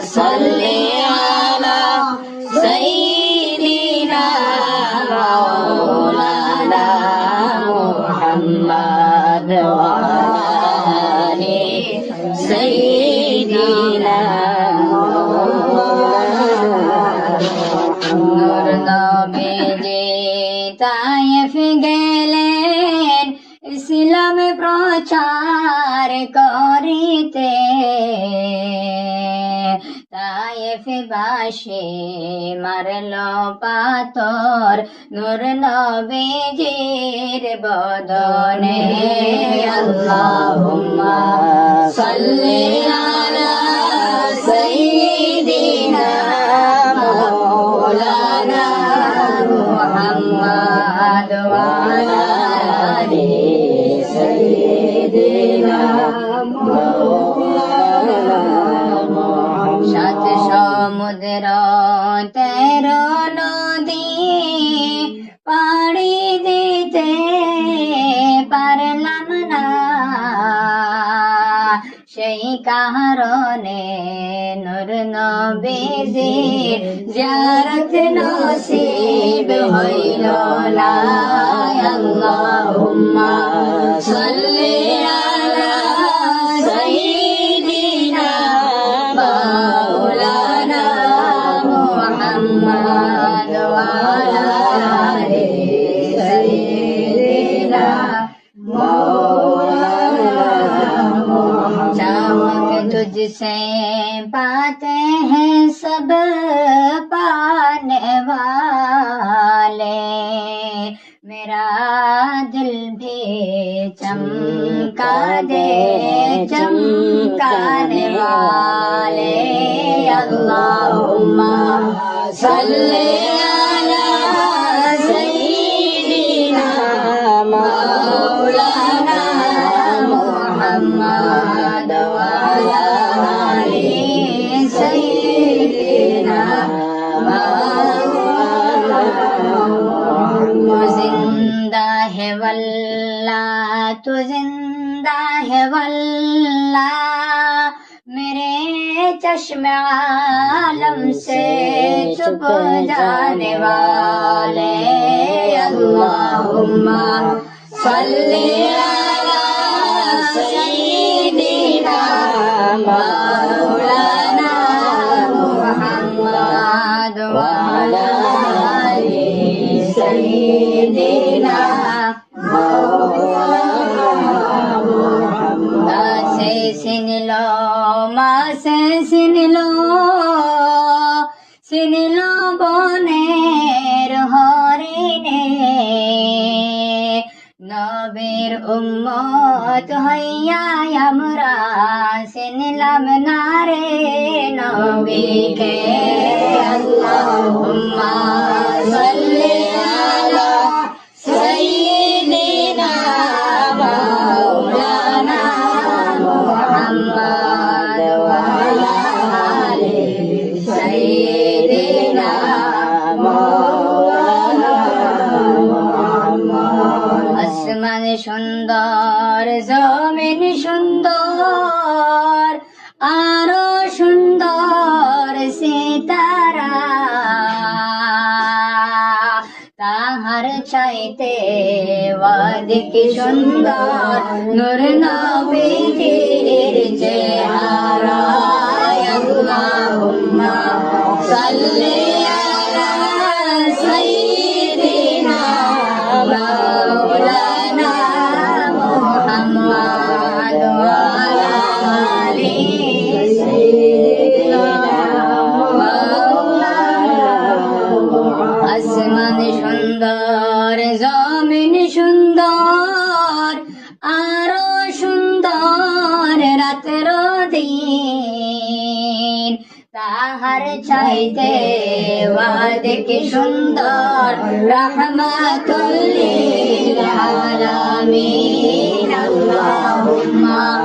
صل على سيدنا مولانا محمد وعلى آل سيدنا নূর নবীজি তায়েফ গেলেন ইসলাম প্রচার করিতে তায়েফ বাসে মারল পাথর নূর নবীজির বদনে। আল্লাহুম্মা সাল্লি আলা কারণে নূর নবীজির জিয়ারত নসিব হইল লা আল্লাহুম্মা সাল্লি تجھ سے پاتے ہیں سب پانے والے میرا دل بھی چمکا دے چمکانے والے اللہم صلی سیدنا مولانا محمد तो ज़िंदा है वल्ला मेरे चश्म आलम से छुप जाने वाले। अल्लाहुम्मा सल्ली अला চিনিল মাসে চিনিল চিনিল বনের হরিণে। নবীর উম্মত হইয়া আমরা চিনিলাম নারে নবীকে। চাইতে অধিক সুন্দর নূর নবীজির চেহারা আল্লাহুম্মা সাল্লি আরও সুন্দর রাতের দিন। তাহার চাইতে দেখে সুন্দর? রহমাতুল্লিল আলামিন। আল্লাহুম্মা